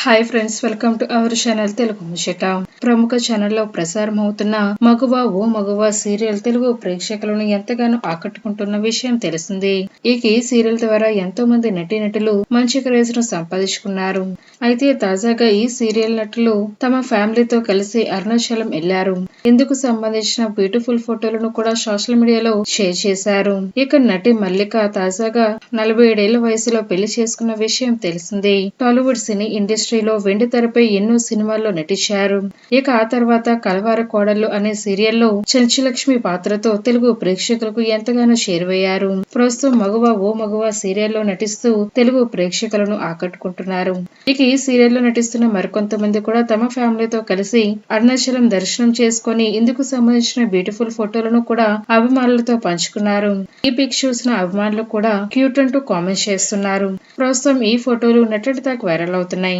hi friends welcome to our channel Telugu ముషట ప్రముఖ ఛానల్లో ప్రసారం అవుతున్న మగువ ఓ మగువ సీరియల్ తెలుగు ప్రేక్షకులను ఎంతగానో ఆకట్టుకుంటున్న విషయం తెలిసింది. ఇక ఈ సీరియల్ ద్వారా ఎంతో మంది నటీనటులు మంచి క్రేజ్ను సంపాదించుకున్నారు. అయితే తాజాగా ఈ సీరియల్ నటులు తమ ఫ్యామిలీతో కలిసి అరుణాచలం వెళ్ళారు ఇందుకు సంబంధించిన బ్యూటిఫుల్ ఫోటోలను కూడా సోషల్ మీడియాలో షేర్ చేశారు. ఇక నటి మల్లిక తాజాగా నలభై ఏడేళ్ళ వయసులో పెళ్ళి చేసుకున్న విషయం తెలిసిందే. టాలీవుడ్ సినీ ఇండస్ట్రీలో వెండి తెరపై ఎన్నో సినిమాల్లో నటించారు. ఇక ఆ తర్వాత కలవార కోడళ్ళు అనే సీరియల్లో చంచులక్ష్మి పాత్రతో తెలుగు ప్రేక్షకులకు ఎంతగానో చేరువయ్యారు. ప్రస్తుతం మగువ ఓ మగువ సీరియల్లో నటిస్తూ తెలుగు ప్రేక్షకులను ఆకట్టుకుంటున్నారు. ఇక ఈ సీరియల్లో నటిస్తున్న మరికొంతమంది కూడా తమ ఫ్యామిలీతో కలిసి అరుణాచలం దర్శనం చేసుకొని ఇందుకు సంబంధించిన బ్యూటిఫుల్ ఫోటోలను కూడా అభిమానులతో పంచుకున్నారు. ఈ పిక్ చూసిన అభిమానులు కూడా క్యూట్ అంటూ కామెంట్స్ చేస్తున్నారు. ప్రస్తుతం ఈ ఫోటోలు నెట్టడి దాకా వైరల్ అవుతున్నాయి.